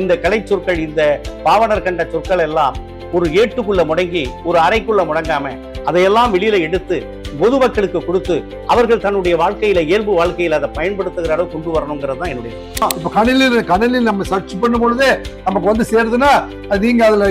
இந்த கலை சொற்கள் இந்த பாவனர் கண்ட சொற்கள் எல்லாம் ஒரு ஏட்டுக்குள்ள முடங்கி ஒரு அறைக்குள்ள முடங்காம அதையெல்லாம் வெளியில எடுத்து பொதுமக்களுக்கு கொடுத்து அவர்கள் தன்னுடைய வாழ்க்கையில இயல்பு வாழ்க்கையில அதை பயன்படுத்துகிற அளவு கொண்டு வரணுங்கிறது தான் என்னுடைய இப்ப கணினில் கணினில் நம்ம சர்ச் பண்ணும் பொழுதே நமக்கு வந்து சேருதுன்னா அது நீங்க அதுல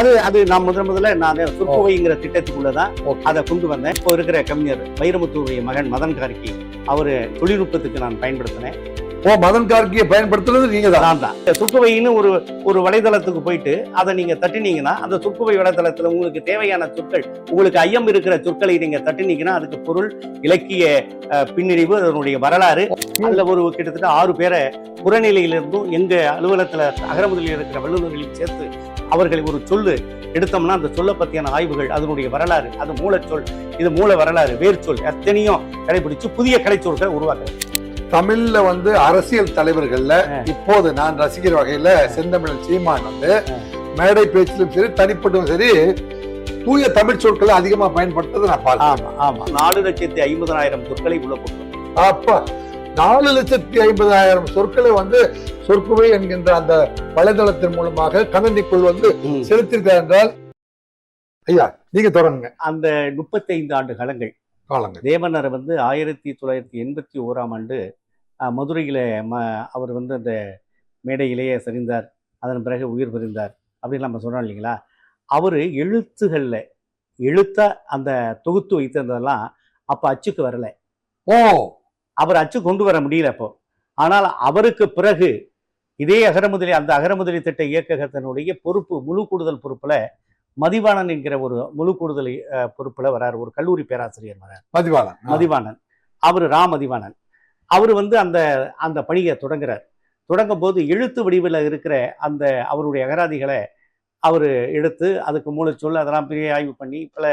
அது அது நான் முதன் முதல்ல நான் சொற்பொழிங்கிற திட்டத்துக்குள்ளதான். அதை கொண்டு வந்தேன். இப்போ இருக்கிற கவிஞர் வைரமுத்துவுடைய மகன் மதன் கார்கி அவரு தொழில்நுட்பத்துக்கு நான் பயன்படுத்தினேன். ஓ மதன் கார்கியை பயன்படுத்துறது நீங்க தான் நான் தான் சுக்குவைன்னு ஒரு ஒரு வலைதளத்துக்கு போயிட்டு அதை நீங்க தட்டினீங்கன்னா அந்த சுக்குவை வலைதளத்துல உங்களுக்கு தேவையான சொற்கள் உங்களுக்கு ஐயம் இருக்கிற சொற்களை நீங்க தட்டினீங்கன்னா அதுக்கு பொருள் இலக்கிய பின்னணிவு அதனுடைய வரலாறு அதுல ஒரு கிட்டத்தட்ட ஆறு பேரை புறநிலையிலிருந்தும் எங்க அலுவலகத்துல அகரமுதலில் இருக்கிற வல்லுநர்களையும் சேர்த்து அவர்களை ஒரு சொல்லு எடுத்தோம்னா அந்த சொல்லை பத்தியான ஆய்வுகள் அதனுடைய வரலாறு அது மூலச்சொல் இது மூல வரலாறு வேர்ச்சொல் எத்தனையும் கடைபிடிச்சு புதிய கலைச்சொற்களை உருவாக்குறது. தமிழ்ல வந்து அரசியல் தலைவர்கள்ல இப்போது நான் ரசிக்கிற வகையில செந்தமிழன் சீமான் வந்து மேடை பேச்சிலும் சரி தனிப்பட்டும் சரி தூய தமிழ் சொற்களை அதிகமா பயன்படுத்துறதை நான் ஆமா ஆமா. நாலு லட்சத்தி ஐம்பதனாயிரம் சொற்களை உள்ள அப்ப நாலு லட்சத்தி ஐம்பதாயிரம் சொற்களை வந்து சொற்குவை என்கின்ற அந்த வலைதளத்தின் மூலமாக கணனிக்குள் வந்து செலுத்திருக்கார் என்றால் ஐயா நீங்க தொடருங்க அந்த முப்பத்தைந்து ஆண்டு காலங்கள். காலங்கள். தேவனர் வந்து ஆயிரத்தி தொள்ளாயிரத்தி எண்பத்தி ஓராம் ஆண்டு மதுரையில ம அவர் வந்து அந்த மேடையிலேயே சரிந்தார். அதன் பிறகு உயிர் பிரிந்தார். அப்படின்னு நம்ம சொல்றோம் இல்லைங்களா? அவர் எழுத்துகளில் எழுத்தா அந்த தொகுத்து வைத்திருந்ததெல்லாம் அப்போ அச்சுக்கு வரல. ஓ! அவர் அச்சு கொண்டு வர முடியல அப்போ. ஆனால் அவருக்கு பிறகு இதே அகரமுதலி அந்த அகரமுதலி திட்ட இயக்ககத்தினுடைய பொறுப்பு முழு கூடுதல் பொறுப்புல மதிவாணன் என்கிற ஒரு முழு கூடுதல் பொறுப்புல வராரு. ஒரு கல்லூரி பேராசிரியர் வரார். மதிவாளன் மதிவாணன். அவர் ரா மதிவாணன். அவர் வந்து அந்த அந்த பணியை தொடங்குறார். தொடங்கும் போது எழுத்து வடிவில் இருக்கிற அந்த அவருடைய அகராதிகளை அவர் எடுத்து அதுக்கு மூலச்சொல் அதெல்லாம் பெரிய ஆய்வு பண்ணி பல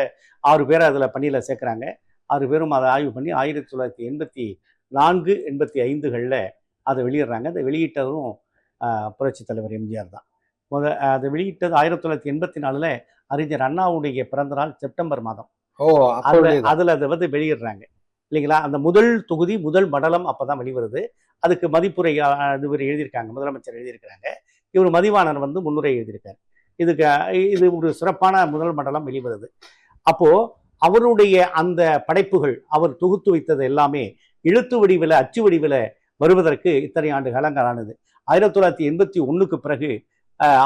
ஆறு பேரை அதில் பணியில் சேர்க்குறாங்க. ஆறு பேரும் அதை ஆய்வு பண்ணி ஆயிரத்தி தொள்ளாயிரத்தி எண்பத்தி நான்கு எண்பத்தி ஐந்துகளில் அதை வெளியிடுறாங்க. அதை வெளியிட்டதும் ஆஹ், புரட்சித் தலைவர் எம்ஜிஆர் தான். முத அதை வெளியிட்டது ஆயிரத்தி தொள்ளாயிரத்தி எண்பத்தி நாலில் அறிஞர் அண்ணாவுடைய பிறந்த நாள் செப்டம்பர் மாதம். ஓ அதுல அதுல அதை வந்து வெளியிடுறாங்க. இல்லைங்களா? அந்த முதல் தொகுதி முதல் மடலம் அப்பதான் வெளிவருது. அதுக்கு மதிப்புரை இவர் எழுதியிருக்காங்க. முதலமைச்சர் எழுதியிருக்கிறாங்க. இவர் மதிவாணன் வந்து முன்னுரை எழுதியிருக்காரு. இதுக்கு இது ஒரு சிறப்பான முதல் மண்டலம் வெளிவருது. அப்போது அவருடைய அந்த படைப்புகள் அவர் தொகுத்து வைத்தது எல்லாமே எழுத்து வடிவில் அச்சு வடிவில் வருவதற்கு இத்தனை ஆண்டு காலங்கள் ஆனது. ஆயிரத்தி தொள்ளாயிரத்தி எண்பத்தி ஒன்றுக்கு பிறகு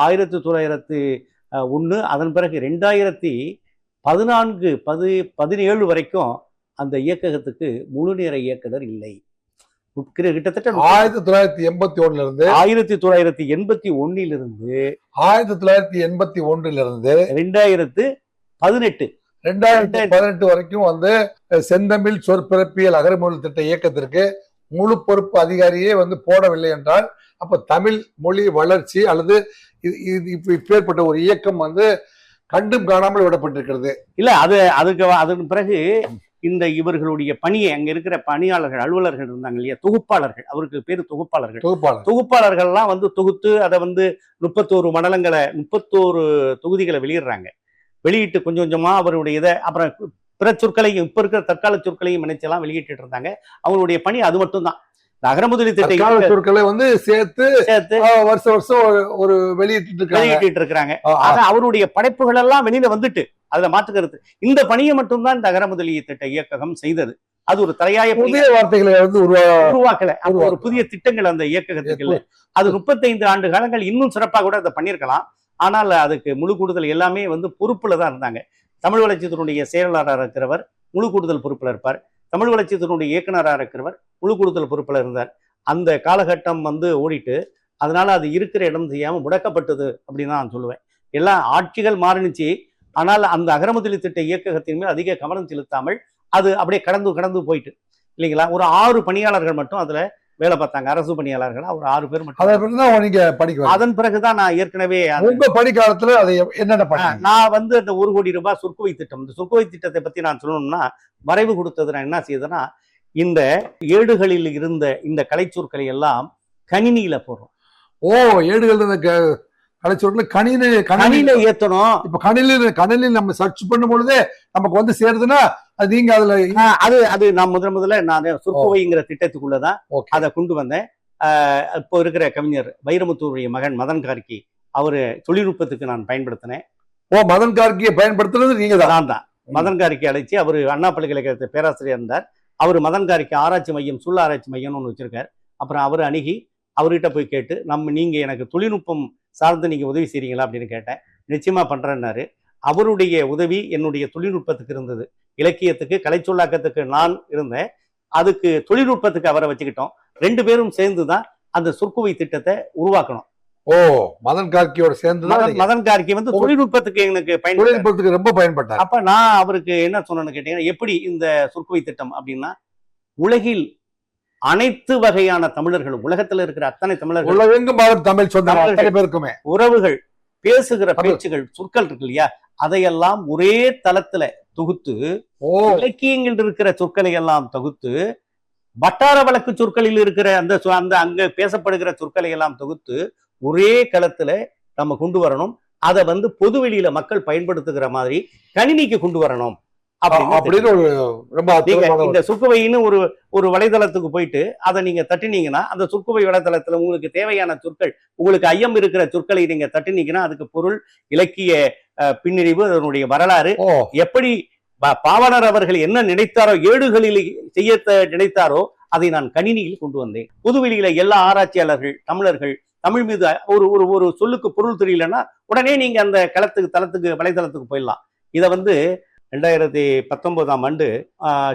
ஆயிரத்தி தொள்ளாயிரத்து ஒன்று அதன் பிறகு ரெண்டாயிரத்தி பதினான்கு பது பதினேழு வரைக்கும் அந்த இயக்ககத்துக்கு முழு நேர இயக்குனர் இல்லை. கிட்ட- கிட்டத்தட்ட ஆயிரத்தி தொள்ளாயிரத்தி எண்பத்தி ஒண்ணுல இருந்து ஆயிரத்தி தொள்ளாயிரத்தி எண்பத்தி ஒன்னிலிருந்து ஆயிரத்தி தொள்ளாயிரத்தி எண்பத்தி ஒன்றுல இருந்து ரெண்டாயிரத்து பதினெட்டு. ரெண்டாயிரத்தி பதினெட்டு வரைக்கும் வந்து செந்தமிழ் சொற்பிறப்பியல் அகரமொழி திட்ட இயக்கத்திற்கு முழு பொறுப்பு அதிகாரியே வந்து போடவில்லை என்றால் அப்ப தமிழ் மொழி வளர்ச்சி அல்லது இப்பேற்பட்ட ஒரு இயக்கம் வந்து கண்டும் காணாமல் விடப்பட்டிருக்கிறது. இல்ல அது அதுக்கு அதன் பிறகு இந்த இவர்களுடைய பணியை அங்க இருக்கிற பணியாளர்கள் அலுவலர்கள் இருந்தாங்க இல்லையா? தொகுப்பாளர்கள். அவருக்கு பேரு தொகுப்பாளர்கள். தொகுப்பாளர். தொகுப்பாளர்கள்லாம் வந்து தொகுத்து அதை வந்து முப்பத்தோரு மண்டலங்களை முப்பத்தோரு தொகுதிகளை வெளியிடுறாங்க. வெளியிட்டு கொஞ்சம் கொஞ்சமா அவருடைய இதை அப்புறம் பிற சொற்களையும் இப்ப இருக்கிற தற்கால சொற்களையும் இணைச்செல்லாம் வெளியிட்டு இருந்தாங்க. அவங்களுடைய பணி அது மட்டும்தான். இந்த அகரமுதலி திட்ட தற்கால இயக்க சொற்களை வந்து சேர்த்து சேர்த்து வருஷம் வருஷம் ஒரு- வெளியிட்டு வெளியிட்டு இருக்கிறாங்க. அவருடைய படைப்புகள் எல்லாம் வெளியில வந்துட்டு அதுல மாற்றுக்கிறது. இந்த பணியை மட்டும்தான் இந்த அகரமுதலி திட்ட இயக்ககம் செய்தது. அது ஒரு தலையாய புதிய வார்த்தைகளை வந்து உருவா உருவாக்கல. ஒரு. புதிய திட்டங்கள் அந்த இயக்ககத்துக்கு இல்ல அது முப்பத்தைந்து ஆண்டு காலங்கள் இன்னும் சிறப்பாக கூட அதை பண்ணியிருக்கலாம். ஆனால் அதுக்கு முழு கூடுதல் எல்லாமே வந்து பொறுப்புல தான் இருந்தாங்க. தமிழ் வளர்ச்சித்துறையுடைய செயலாளராக இருக்கிறவர் முழு கூடுதல் பொறுப்புல இருப்பார். தமிழ் வளர்ச்சித்துறையுடைய இயக்குனராக இருக்கிறவர் முழு கூடுதல் பொறுப்புல இருந்தார். அந்த காலகட்டம் வந்து ஓடிட்டு அதனால அது இருக்கிற இடம் செய்யாம முடக்கப்பட்டது அப்படின்னு தான் நான் சொல்லுவேன். எல்லா ஆட்சிகள் மாறினுச்சு. ஆனால் அந்த அகரமுதலி திட்ட இயக்ககத்தின் மேல் அதிக கவனம் செலுத்தாமல் அது அப்படியே கடந்து கடந்து போயிட்டு. இல்லைங்களா? ஒரு ஆறு பணியாளர்கள் மட்டும் அதுல வேலை பார்த்தாங்க. அரசு பணியாளர்களா ஒரு ஆறு பேர் மட்டும். நீங்க படிக்க அதன் பிறகுதான் நான் ஏற்கனவே உங்க பணிக்காலத்துல அதை என்னென்ன நான் வந்து அந்த ஒரு கோடி ரூபாய் சொற்குவை திட்டம். இந்த சொற்குவை திட்டத்தை பத்தி நான் சொல்லணும்னா வரைவு கொடுத்தது நான் என்ன செய்தேன்னா இந்த ஏடுகளில் இருந்த இந்த கலைச்சொற்களை எல்லாம் கணினியில போடுறோம். ஓ ஏடுகள் கலைச்சொற்களை கணினி கணினி கணினியில ஏத்தணும். இப்ப கணினில் கணினில் நம்ம சர்ச் பண்ணும் பொழுதே நமக்கு வந்து சேருதுன்னா அது நீங்க அதுல அது அது நான் முதல் முதல்ல நான் சொற்குவைங்கிற திட்டத்துக்குள்ளதான். அதை கொண்டு வந்தேன். இப்போ இருக்கிற கவிஞர் வைரமுத்துவுடைய மகன் மதன் கார்கி அவரு தொழில்நுட்பத்துக்கு நான் பயன்படுத்தினேன். ஓ மதன் கார்கியை பயன்படுத்துறது நீங்க தான் நான் தான். மதன் கார்கி அழைச்சி அவர் அண்ணா பல்கலைக்கழகத்து பேராசிரியர் இருந்தார். அவர் மதன் கார்கி ஆராய்ச்சி மையம் சுள்ள ஆராய்ச்சி மையம்னு ஒன்று வச்சிருக்கார். அப்புறம் அவர் அணுகி அவர்கிட்ட போய் கேட்டு நம்ம நீங்க எனக்கு தொழில்நுட்பம் சார்ந்து நீங்க உதவி செய்றீங்களா அப்படின்னு கேட்டேன். நிச்சயமா பண்றேன்னாரு. அவருடைய உதவி என்னுடைய தொழில்நுட்பத்துக்கு இருந்தது. இலக்கியத்துக்கு கலைச்சொல்லாக்கத்துக்கு நான் இருந்தேன். அதுக்கு தொழில்நுட்பத்துக்கு அவரை வச்சுக்கிட்டோம். ரெண்டு பேரும் சேர்ந்து தான் அந்த சொற்குவை திட்டத்தை உருவாக்கணும். ஓ மதன் கார்கியோட சேர்ந்து தான் மதன் கார்கி வந்து தொழில்நுட்பத்துக்கு எனக்கு பயன்படுத்த தொழில்நுட்பத்துக்கு ரொம்ப பயன்பட்டார். அப்ப நான் அவருக்கு என்ன சொன்னேன்னு கேட்டீங்கன்னா எப்படி இந்த சொற்குவை திட்டம் அப்படின்னா உலகில் அனைத்து வகையான தமிழர்களும் உலகத்துல இருக்கிற அத்தனை தமிழர்கள் உலகெங்கும் தமிழ் பேருக்குமே. உறவுகள் பேசுகிற. பேச்சுகள் சொற்கள் இருக்கு இல்லையா? அதையெல்லாம் ஒரே தளத்துல தொகுத்து இலக்கியங்கள் இருக்கிற சொற்களை எல்லாம் தொகுத்து வட்டார வழக்கு சொற்களில் இருக்கிற அந்த அந்த அங்க பேசப்படுகிற சொற்களை எல்லாம் தொகுத்து ஒரே களத்துல நம்ம கொண்டு வரணும். அதை வந்து பொது வெளியில மக்கள் பயன்படுத்துகிற மாதிரி கணினிக்கு கொண்டு வரணும். அப்படின்னு ஒரு ரொம்ப இந்த சுக்குவைன்னு ஒரு ஒரு வலைதளத்துக்கு போயிட்டு அதை நீங்க தட்டினீங்கன்னா அந்த சுக்குவை வலைதளத்துல உங்களுக்கு தேவையான சொற்கள் உங்களுக்கு ஐயம் இருக்கிற சொற்களை நீங்க தட்டினீங்கன்னா அதுக்கு பொருள் இலக்கிய அஹ், பின்னணிவு அதனுடைய வரலாறு எப்படி பா- பாவலர் அவர்கள் என்ன நினைத்தாரோ ஏடுகளில் செய்ய நினைத்தாரோ அதை நான் கணினியில் கொண்டு வந்தேன். புதுவெளியில எல்லா ஆராய்ச்சியாளர்கள் தமிழர்கள் தமிழ் மீது ஒரு ஒரு ஒரு சொல்லுக்கு பொருள் தெரியலன்னா உடனே நீங்க அந்த களத்துக்கு தளத்துக்கு வலைதளத்துக்கு போயிடலாம். இதை வந்து ரெண்டாயிரத்தி பத்தொன்பதாம் ஆண்டு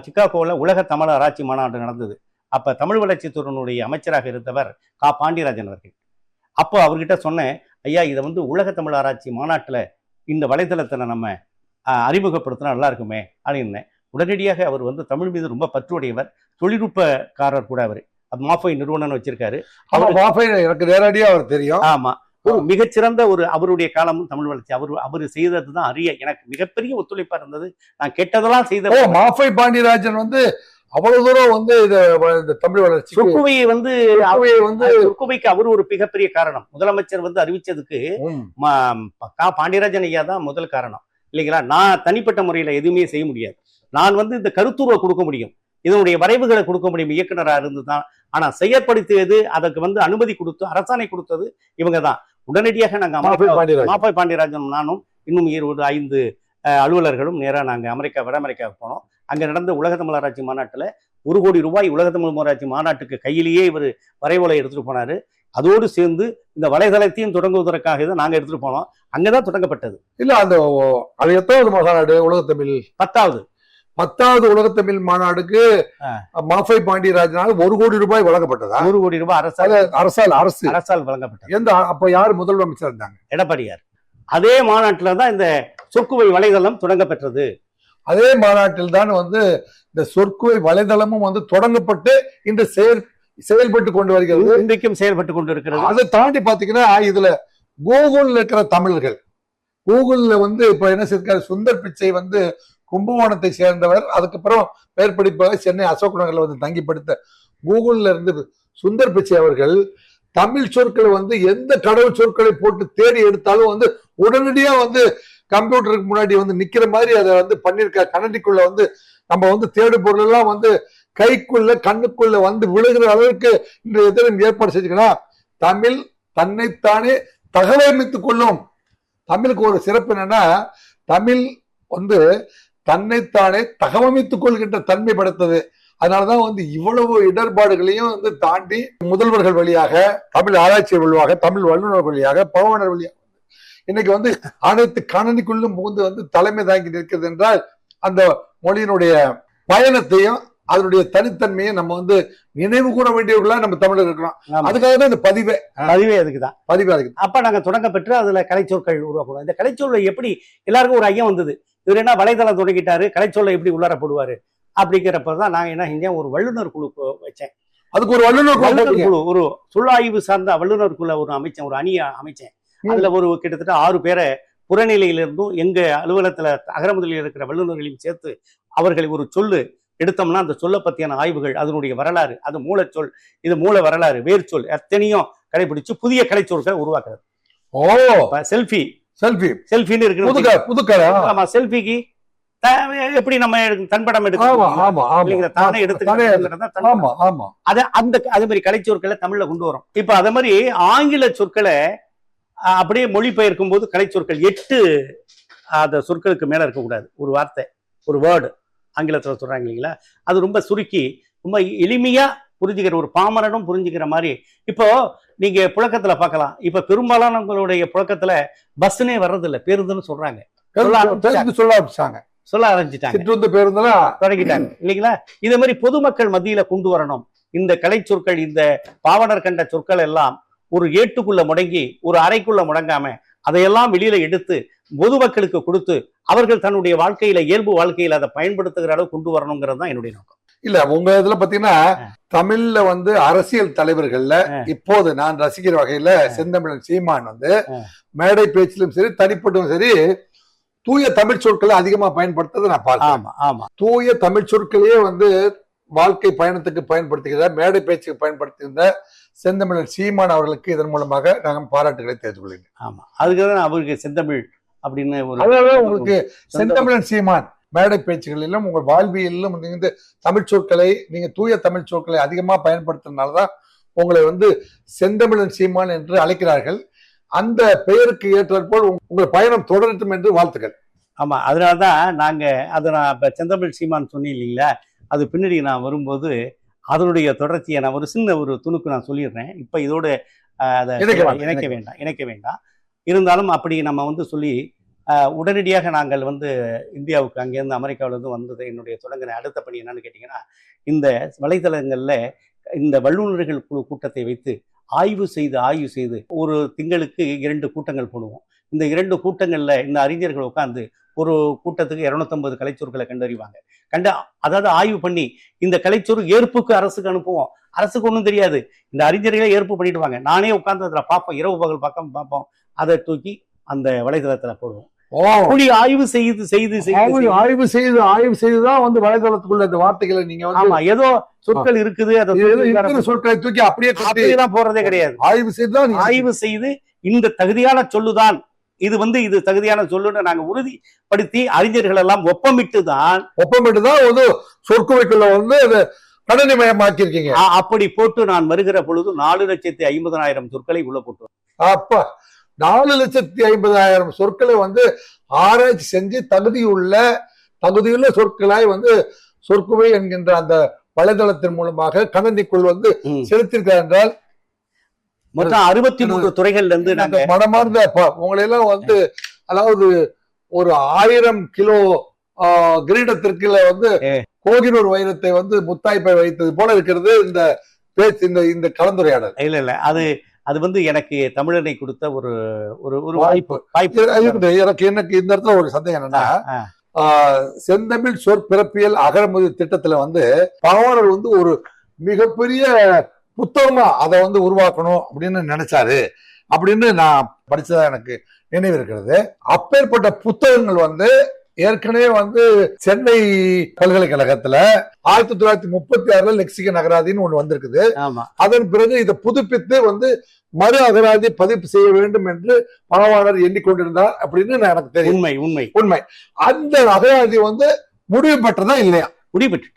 சிக்காகோவில் உலக தமிழ் ஆராய்ச்சி மாநாடு நடந்தது. அப்ப தமிழ் வளர்ச்சித்துறையினுடைய அமைச்சராக இருந்தவர் கா. பாண்டியராஜன் அவர்கள். அப்போ அவர்கிட்ட சொன்னேன் ஐயா இதை வந்து உலக தமிழ் ஆராய்ச்சி மாநாட்டுல இந்த வலைதளத்துல நம்ம அறிமுகப்படுத்தினா நல்லா இருக்குமே அப்படின்னேன். உடனடியாக அவர் வந்து தமிழ் மீது ரொம்ப பற்றுடையவர் தொழில்நுட்பக்காரர் கூட அவர். மாஃபை நிறுவனம் வச்சிருக்காரு. ஆமா வாஃபை எனக்கு நேரடியா அவர் தெரியும். ஆமா. ஒரு மிகச்சிறந்த ஒரு அவருடைய காலமும் தமிழ் வளர்ச்சி. அவர் அவர் செய்தது தான் அரிய எனக்கு மிகப்பெரிய ஒத்துழைப்பா இருந்தது. நான் கெட்டதெல்லாம் செய்த மாஃபை பாண்டியராஜன் வந்து அவ்வளவு தூரம் வந்து இந்த தமிழ் வளர்ச்சி சொற்குவையை வந்து வந்து சொற்குவைக்கு அவர் ஒரு மிகப்பெரிய காரணம். முதலமைச்சர் வந்து அறிவிச்சதுக்கு கா பாண்டியராஜன் ஐயா தான் முதல் காரணம். இல்லைங்களா? நான் தனிப்பட்ட முறையில எதுவுமே செய்ய முடியாது. நான் வந்து இந்த கருத்துருவை கொடுக்க முடியும். இதனுடைய வரைவுகளை கொடுக்க முடியும். இயக்குனரா இருந்து தான் ஆனா செயற்படுத்தியது அதற்கு வந்து அனுமதி கொடுத்து அரசாணை கொடுத்தது இவங்க தான் உடனடியாக நாங்க மாஃபை அமெரிக்கா பாண்டியராஜன். மாப்பாய் பாண்டியராஜனும் நானும் இன்னும் இரு- ஒரு ஐந்து அலுவலர்களும் நேராக நாங்கள் அமெரிக்கா வட அமெரிக்காவுக்கு போனோம். அங்கே நடந்த உலக தமிழ் ஆராய்ச்சி மாநாட்டில் ஒரு கோடி ரூபாய் உலக தமிழ் ஆராய்ச்சி மாநாட்டுக்கு கையிலேயே இவர் வரைவோலை எடுத்துட்டு போனாரு. அதோடு சேர்ந்து இந்த வலைதளத்தையும் தொடங்குவதற்காக தான் நாங்கள் எடுத்துட்டு போனோம். அங்கதான் தொடங்கப்பட்டது. இல்ல அந்த அது எத்தாவது மாநாடு உலகத்தமிழ் பத்தாவது. பத்தாவது உலகத்தமிழ் மாநாடுக்கு ஆ. மாஃபை பாண்டியராஜனால் ஒரு கோடி ரூபாய் வழங்கப்பட்டதா? நூறு கோடி ரூபாய் அரசால் அரசால் அரசு. அரசால் வழங்கப்பட்டது. எந்த அப்ப யார் முதலமைச்சர் இருந்தாங்க? எடப்பாடியார். அதே மாநாட்டில் தான் இந்த சொற்குவை வலைதளம் தொடங்கப்பெற்றது. அதே மாநாட்டில் தான் வந்து இந்த சொற்குவை வலைதளமும் வந்து தொடங்கப்பட்டு இன்று செயல் செயல்பட்டு கொண்டு வருகிறது. இன்றைக்கும் செயல்பட்டு கொண்டிருக்கிறது. அதை தாண்டி பாத்தீங்கன்னா இதுல கூகுள்ல இருக்கிற தமிழர்கள் கூகுள்ல வந்து இப்ப என்ன செய்யிருக்காரு சுந்தர் பிச்சை வந்து கும்பகோணத்தை சேர்ந்தவர். அதுக்கப்புறம் பெயர் படிப்பாக சென்னை அசோக் நகரில் வந்து தங்கி படித்த கூகுள்ல இருந்து சுந்தர் பிச்சை அவர்கள். தமிழ் சொற்களை வந்து எந்த கடவுள் சொற்களை போட்டு தேடி எடுத்தாலும் வந்து உடனடியா வந்து கம்ப்யூட்டருக்கு முன்னாடி வந்து நிக்கிற மாதிரி அதை வந்து பண்ணிருக்க கண்ணடிக்குள்ள வந்து நம்ம வந்து தேடு பொருள் எல்லாம் வந்து கைக்குள்ள கண்ணுக்குள்ள வந்து விழுகிற அளவுக்கு இன்றைய தினம் ஏற்பாடு செஞ்சுக்கலாம் தமிழ் தன்னைத்தானே தகவமைத்துக் கொள்ளும். தமிழுக்கு ஒரு சிறப்பு என்னன்னா தமிழ் வந்து தன்னைத்தானே தகவமைத்துக் கொள்கின்ற தன்மை படைத்தது. அதனாலதான் வந்து இவ்வளவு இடர்பாடுகளையும் வந்து தாண்டி முதல்வர்கள் வழியாக தமிழ் ஆராய்ச்சி வழியாக தமிழ் வல்லுநர் வழியாக பவனர் வழியாக இன்னைக்கு வந்து அனைத்து கணனிக்குள்ளும் புகுந்து வந்து தலைமை தாங்கி நிற்கிறது என்றால் அந்த மொழியினுடைய பயணத்தையும் அதனுடைய தனித்தன்மையை நம்ம வந்து நினைவு கூற வேண்டியவர்களா நம்ம தமிழர் இருக்கிறோம். அதுக்காக தான் இந்த பதிவே. அதுவே அதுக்குதான். பதிவா இருக்கு அப்ப நாங்க தொடங்க பெற்று அதுல கலைச்சொற்கள் உருவாக்கணும். இந்த கலைச்சொல்லை எப்படி எல்லாருக்கும் ஒரு ஐயம் வந்தது. இவர் என்ன வலைதளம் தொடங்கிட்டாரு கலைச்சொல்லை எப்படி உள்ளார போடுவாரு அப்படிங்கிறப்பதான் நாங்க என்ன செஞ்சேன் ஒரு வல்லுநர் குழு வச்சேன். அதுக்கு ஒரு வல்லுநர் குழு ஒரு சொல்லாய்வு சார்ந்த வல்லுநர் குழு ஒரு அமைச்சேன் ஒரு அணியை அமைச்சேன். அதுல ஒரு கிட்டத்தட்ட ஆறு பேரை புறநிலையிலிருந்தும் எங்க அலுவலகத்துல அகரமுதலில் இருக்கிற வல்லுநர்களையும் சேர்த்து அவர்களை ஒரு சொல்லு எடுத்தோம்னா அந்த சொல்ல பத்தியான ஆய்வுகள் அதனுடைய வரலாறு அது மூலச்சொல் இது மூல வரலாறு வேர் சொல் எத்தனையும் கடைபிடிச்சு புதிய கலைச்சொற்களை உருவாக்குறது. ஓ! செல்ஃபி செல்ஃபி செல்ஃபின்னு இருக்கு புதுக்கடை ஆமா செல்ஃபிக்கு எப்படி நம்ம தன்படம் ஆமா எடுக்கிறோம் ஆமா ஆமா. இல்லைங்களா? தானே எடுத்துக்கிறோம் ஆமா ஆமா. அத அந்த அதே மாதிரி கலைச்சொற்களை தமிழ்ல கொண்டு வரும். இப்ப அதே மாதிரி ஆங்கில சொற்களை அப்படியே மொழிபெயர்க்கும் போது கலைச்சொற்கள் எட்டு அந்த சொற்களுக்கு மேல இருக்கக்கூடாது. ஒரு வார்த்தை ஒரு வேர்டு ஆங்கிலத்துல சொல்றாங்க இல்லைங்களா? அது ரொம்ப சுருக்கி ரொம்ப எளிமையா புரிஞ்சுக்கிற ஒரு பாமரனும் புரிஞ்சுக்கிற மாதிரி. இப்போ நீங்க புழக்கத்துல பார்க்கலாம். இப்ப பெரும்பாலானவங்களுடைய புழக்கத்துல பஸ்ஸுனே வர்றதில்ல பேருந்துன்னு சொல்றாங்க. சொல்ல ஆரம்பிச்சாங்க. சொல்ல ஆரம்பிச்சிட்டாங்க. சிற்றுந்து தொடங்கிட்டாங்க. இல்லைங்களா? இதே மாதிரி பொதுமக்கள் மத்தியில கொண்டு வரணும். இந்த கலை சொற்கள் இந்த பாவனர் கண்ட சொற்கள் எல்லாம் ஒரு ஏட்டுக்குள்ள முடங்கி ஒரு அறைக்குள்ள முடங்காம அதையெல்லாம் வெளியில எடுத்து பொதுமக்களுக்கு கொடுத்து அவர்கள் தன்னுடைய வாழ்க்கையில இயல்பு வாழ்க்கையில அதை பயன்படுத்துகிற அளவு கொண்டு வரணுங்கிறது தான் என்னுடைய நோக்கம். இல்ல உங்க இதுல பாத்தீங்கன்னா. தமிழ்ல வந்து அரசியல் தலைவர்கள்ல. இப்போது நான் ரசிக்கிற வகையில செந்தமிழன் சீமான் வந்து. மேடை பேச்சிலும் சரி தனிப்பட்டும் சரி தூய தமிழ் சொற்களை அதிகமா பயன்படுத்துறதை நான் பார்க்கிறேன் தூய தமிழ் சொற்களையே வந்து வாழ்க்கை பயணத்துக்கு பயன்படுத்துகிற மேடை பேச்சுக்கு பயன்படுத்துகின்ற செந்தமிழன் சீமான் அவர்களுக்கு இதன் மூலமாக நாங்கள் பாராட்டுகளை தெரிவித்துக் கொள்கிறேன் ஆமா அதுக்கு தான் அவருக்கு செந்தமிழ் அப்படின்னு உங்களுக்கு செந்தமிழன் சீமான் மேடை பேச்சுகளிலும் உங்கள் வாழ்வியலிலும் நீங்க இந்த தமிழ் சொற்களை நீங்க தூய தமிழ் சொற்களை அதிகமா பயன்படுத்துறதுனாலதான் உங்களை வந்து செந்தமிழன் சீமான் என்று அழைக்கிறார்கள். அந்த பெயருக்கு ஏற்றாற்போல் உங்க- உங்கள் பயணம் தொடரட்டும் என்று வாழ்த்துக்கள். ஆமா அதனாலதான் நாங்க அதை நான் இப்ப செந்தமிழ் சீமான் சொன்னேன் இல்லைங்களா? அது பின்னாடி நான் வரும்போது அதனுடைய தொடர்ச்சியை நான் ஒரு சின்ன ஒரு துணுக்கு நான் சொல்லிடுறேன். இப்ப இதோட அதை இணைக்க வேண்டாம், இணைக்க வேண்டாம். இருந்தாலும் அப்படி நம்ம வந்து சொல்லி உடனடியாக நாங்கள் வந்து இந்தியாவுக்கு அங்கேருந்து அமெரிக்காவிலேருந்து வந்தது என்னுடைய தொடங்கின அடுத்த பணி என்னன்னு கேட்டிங்கன்னா இந்த வலைத்தளங்களில் இந்த வல்லுநர்கள் குழு கூட்டத்தை வைத்து ஆய்வு செய்து ஆய்வு செய்து ஒரு திங்களுக்கு இரண்டு கூட்டங்கள் போடுவோம். இந்த இரண்டு கூட்டங்களில் இந்த அறிஞர்கள் உட்காந்து ஒரு கூட்டத்துக்கு இரநூத்தம்பது கலைச்சொற்களை கண்டறிவாங்க. கண்டு அதாவது ஆய்வு பண்ணி இந்த கலைச்சொல் ஏற்புக்கு அரசுக்கு அனுப்புவோம். அரசுக்கு ஒன்றும் தெரியாது. இந்த அறிஞர்களே ஏற்பு பண்ணிடுவாங்க. நானே உட்காந்து அதில் பார்ப்போம். இரவு பகல் பக்கம் பார்ப்போம். அதை தூக்கி அந்த வலைதளத்தில் போடுவோம். அப்படி ஆய்வு செய்து செய்து செய்து ஆய்வு செய்து- ஆய்வு செய்து செய்துதான் வந்து வலைதளத்துக்குள்ள இந்த வார்த்தைகளை நீங்க வந்து ஆமா ஏதோ சொற்கள் இருக்குது அதை சொற்களை தூக்கி அப்படியே கொட்டி அப்படியெல்லாம் போறதே கிடையாது. ஆய்வு செய்துதான் நீங்க ஆய்வு செய்து இந்த தகுதியான சொல்லுதான் இது வந்து இது தகுதியான சொல்லுன்னு நாங்க உறுதிப்படுத்தி அறிஞர்கள் எல்லாம் ஒப்பமிட்டு தான் ஒப்பமிட்டு தான் வந்து சொற்குவைக்குள்ள வந்து அ- அப்படி போட்டு நான் வருகிற பொழுது நாலு லட்சத்தி ஐம்பதனாயிரம் சொற்களை உள்ள போட்டு அப்ப நாலு லட்சத்தி ஐம்பதாயிரம் சொற்களை வந்து ஆராய்ச்சி செஞ்சு தகுதியுள்ள தகுதியுள்ள சொற்களாய் வந்து சொற்குவை என்கின்ற அந்த வலைதளத்தின் மூலமாக கணனிக்குள் வந்து ம். செலுத்திருக்கிறார் என்றால் மொத்தம் அறுபத்தி மூன்று துறைகள்ல இருந்து நாங்க மனமார்ந்த ப- உங்களை எல்லாம் வந்து அதாவது ஒரு ஆயிரம் கிலோ கிரீடத்திற்கு வந்து. கோகினூர் வைரத்தை வந்து முத்தாய்ப்பை வைத்தது போல இருக்கிறது இந்த பேச்சு இந்த இந்த கலந்துரையாடல் இல்ல இல்ல அது அது வந்து எனக்கு தமிழனை கொடுத்த ஒரு ஒரு ஒரு வாய்ப்பு. வாய்ப்பு எனக்கு எனக்கு இந்த இடத்துல ஒரு சந்தேகம் என்னன்னா செந்தமிழ் சொற்பிறப்பியல் அகரமுதி திட்டத்துல வந்து பாவனர் வந்து ஒரு மிகப்பெரிய புத்தகமா அதை வந்து உருவாக்கணும் அப்படின்னு நினைச்சாரு. அப்படின்னு நான் படிச்சதா எனக்கு நினைவு இருக்கிறது. அப்பேற்பட்ட புத்தகங்கள் வந்து ஏற்கனவே வந்து சென்னை பல்கலைக்கழகத்துல ஆயிரத்தி தொள்ளாயிரத்தி முப்பத்தி ஆறுல லெக்சிகன் அகராதின்னு ஒண்ணு வந்திருக்குது. ஆமா. அதன் பிறகு இதை புதுப்பித்து வந்து மறு அகராதி பதிப்பு செய்ய வேண்டும் என்று பணவாளர் எண்ணிக்கொண்டிருந்தார் அப்படின்னு எனக்கு தெரியும். உண்மை உண்மை. உண்மை. அந்த அகராதி வந்து முடிவு பெற்றதா இல்லையா? முடிபெற்று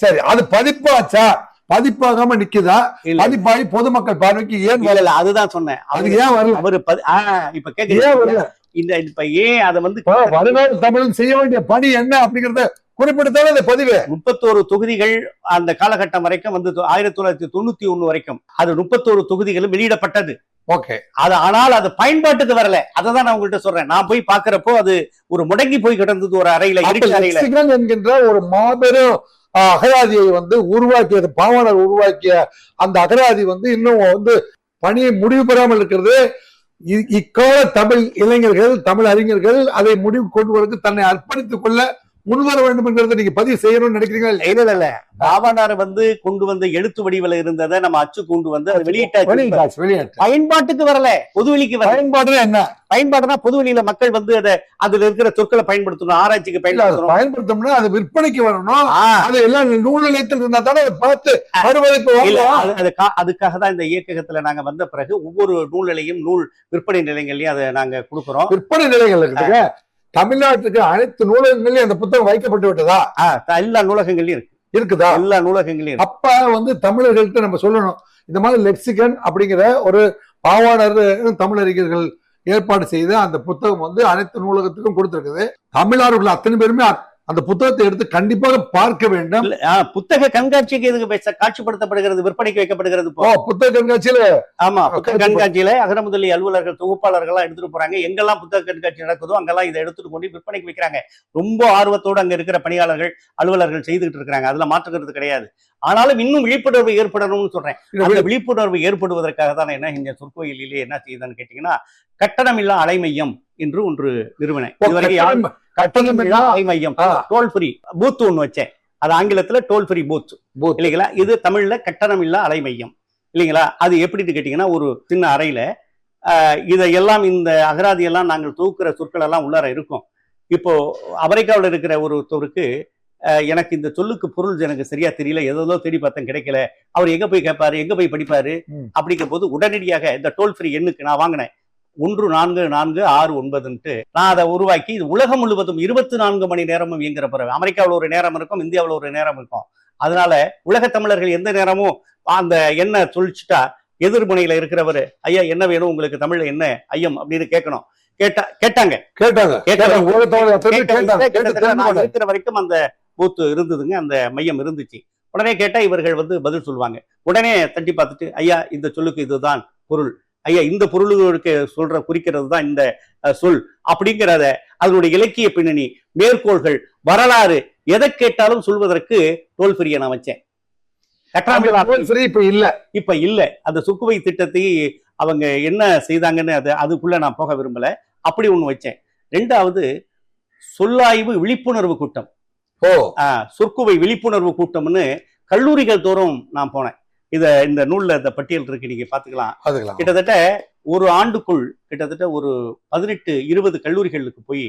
சரி அது பதிப்பாச்சா? பதிப்பாகாம நிக்குதா? பதிப்பாகி பொதுமக்கள் பார்வைக்கு ஏன் வரல அதுதான் சொன்னேன். அது ஏன் வரல? அவரு இப்ப ஏன் கேக்குறீங்க வரல? இந்த இப்ப ஏன் அதை வந்து தமிழன் செய்ய வேண்டிய பணி என்ன அப்படிங்கறத குறிப்பிட்டுத்தானே இந்த பதிவு. முப்பத்தோரு தொகுதிகள் அந்த காலகட்டம் வரைக்கும் வந்து ஆயிரத்தி தொள்ளாயிரத்தி தொண்ணூத்தி ஒண்ணு வரைக்கும் அது முப்பத்தோரு தொகுதிகளும் வெளியிடப்பட்டது. ஓகே. அது ஆனால் அது பயன்பாட்டுக்கு வரல. அதை தான் நான் உங்கள்கிட்ட சொல்றேன். நான் போய் பாக்குறப்போ அது ஒரு முடங்கி போய் கிடந்தது ஒரு அறையில அறையில என்கின்ற ஒரு மாபெரும் அகராதியை வந்து உருவாக்கியது பாவனர் உருவாக்கிய அந்த அகராதி வந்து இன்னும் வந்து பணியை முடிவு பெறாமல் இருக்கிறது. இக்கால தமிழ் இளைஞர்கள் தமிழ் அறிஞர்கள் அதை முடிவு கொண்டு தன்னை அர்ப்பணித்துக் கொள்ள முன்வர வேண்டும் என்கிறத நீங்க பதிவு செய்யணும்னு நினைக்கிறீங்களா? இல்ல இல்ல பாவனார் வந்து கொண்டு வந்த எழுத்து வடிவில இருந்ததை நம்ம அச்சு கொண்டு வந்து அது வெளியிட்டாச்சு. பயன்பாட்டுக்கு வரல பொதுவெளிக்கு வரல. பயன்பாடுனா என்ன? பயன்பாடுனா பொதுவெளியில மக்கள் வந்து அதை அதுல இருக்கிற சொற்களை பயன்படுத்தணும் ஆராய்ச்சிக்கு பயன்படுத்தணும். பயன்படுத்தோம்னா அது விற்பனைக்கு வரணும். அது எல்லாம் நூல் நிலையத்தில் இருந்தா தானே பார்த்து அதுக்காக தான் இந்த இயக்ககத்துல நாங்க வந்த பிறகு ஒவ்வொரு நூல் நிலையம் நூல் விற்பனை நிலையங்களையும் அதை நாங்க கொடுக்குறோம். விற்பனை நிலைகள் இருக்குதுங்க. தமிழ்நாட்டுக்கு அனைத்து நூலகங்களையும் அந்த புத்தகம் வைக்கப்பட்டு விட்டதா? எல்லா நூலகங்களையும் இருக்கு. இருக்குதா? எல்லா நூலகங்களையும். அப்ப வந்து தமிழர்கள்ட்ட நம்ம சொல்லணும். இந்த மாதிரி லெக்சிகன் அப்படிங்கிற ஒரு பாவாணர் தமிழறிஞர்கள் ஏற்பாடு செய்து அந்த புத்தகம் வந்து அனைத்து நூலகத்துக்கும் கொடுத்திருக்குது. தமிழர்கள் அத்தனை பேருமே அந்த புத்தகத்தை எடுத்து கண்டிப்பாக பார்க்க வேண்டும். இல்ல, புத்தக கண்காட்சிக்கு எதுக்கு காட்சிப்படுத்தப்படுகிறது விற்பனைக்கு வைக்கப்படுகிறது புத்தக கண்காட்சியில? ஆமா புத்தக. கண்காட்சியில அகரமுதலி அலுவலர்கள் தொகுப்பாளர்கள் எல்லாம் எடுத்துட்டு போறாங்க. எங்கெல்லாம் புத்தக கண்காட்சி நடக்குதோ அங்கெல்லாம் இதை எடுத்துட்டு கொண்டு விற்பனைக்கு வைக்கிறாங்க. ரொம்ப ஆர்வத்தோடு அங்க இருக்கிற பணியாளர்கள் அலுவலர்கள் செய்துகிட்டு இருக்காங்க அதுல மாற்றுக்கிறது கிடையாது. ஆனாலும் இன்னும் விழிப்புணர்வு ஏற்படணும்னு சொல்றேன். அந்த விழிப்புணர்வு ஏற்படுவதற்காக தான் என்ன இங்க சொற்கோயிலே என்ன செய்யுதுன்னு கேட்டீங்கன்னா கட்டணமில்லா அலைமையம் என்று ஒன்று நிறுவனம் கட்டணம் கட்டணமில்லா அலைமையம் ஆ. டோல் ஃப்ரீ பூத் ஒன்று வச்சேன். அது ஆங்கிலத்துல டோல் ஃப்ரீ பூத் பூத். இல்லைங்களா? இது தமிழ்ல கட்டணமில்லா அலைமையம் இல்லைங்களா? அது எப்படின்னு கேட்டீங்கன்னா ஒரு சின்ன அறையில இதையெல்லாம் இந்த அகராதி எல்லாம் நாங்கள் தூக்குற சொற்கள் எல்லாம் உள்ளார இருக்கும். இப்போ அமெரிக்காவில் இருக்கிற ஒருத்தருக்கு ஆஹ், எனக்கு இந்த சொல்லுக்கு பொருள் எனக்கு சரியா தெரியல. ஏதோ தேடி பார்த்தேன் கிடைக்கல. அவர் எங்க போய் கேட்பாரு எங்க போய் படிப்பாரு? ம். அப்படிங்கிற போது உடனடியாக இந்த டோல் ஃப்ரீ எண்ணுக்கு நான் வாங்கினேன். ஒன்று நான்கு நான்கு ஆறு ஒன்பதுன்ட்டு நான் அதை உருவாக்கி இது உலகம் முழுவதும் இருபத்தி நான்கு மணி நேரமும் இயங்குற பிறகு அமெரிக்காவில் ஒரு நேரம் இருக்கும் இந்தியாவில் ஒரு நேரம் இருக்கும். அதனால உலக தமிழர்கள் எந்த நேரமும் அந்த என்ன சொல்லிச்சுட்டா எதிர்முனையில இருக்கிறவர் ஐயா என்ன வேணும்? உங்களுக்கு தமிழ்ல என்ன ஐயம்? அப்படின்னு கேட்கணும். கேட்டா கேட்டாங்க. கேட்டாங்க. இருக்கிற வரைக்கும் அந்த பூத்து இருந்ததுங்க அந்த மையம் இருந்துச்சு. உடனே கேட்டா இவர்கள் வந்து பதில் சொல்லுவாங்க. உடனே தட்டி பார்த்துட்டு ஐயா இந்த சொல்லுக்கு இதுதான் பொருள். ஐயா இந்த பொருளுக்கு சொல்ற குறிக்கிறது தான் இந்த சொல். அப்படிங்கிறத அதனுடைய இலக்கிய பின்னணி மேற்கோள்கள் வரலாறு எதை கேட்டாலும் சொல்வதற்கு டோல் ஃப்ரீயை நான் வச்சேன். இப்ப இல்ல. இப்ப இல்ல. அந்த சுக்குவை திட்டத்தை அவங்க என்ன செய்தாங்கன்னு அது அதுக்குள்ள நான் போக விரும்பல. அப்படி ஒண்ணு வச்சேன். ரெண்டாவது சொல்லாய்வு விழிப்புணர்வு கூட்டம். ஓ. சொற்குவை விழிப்புணர்வு கூட்டம்னு கல்லூரிகள் தோறும் நான் போனேன். இத இந்த நூல்ல இந்த பட்டியல் இருக்கு நீங்க பாத்துக்கலாம். அதுக்கலாம் கிட்டத்தட்ட ஒரு ஆண்டுக்குள் கிட்டத்தட்ட ஒரு பதினெட்டு இருபது கல்லூரிகளுக்கு போய்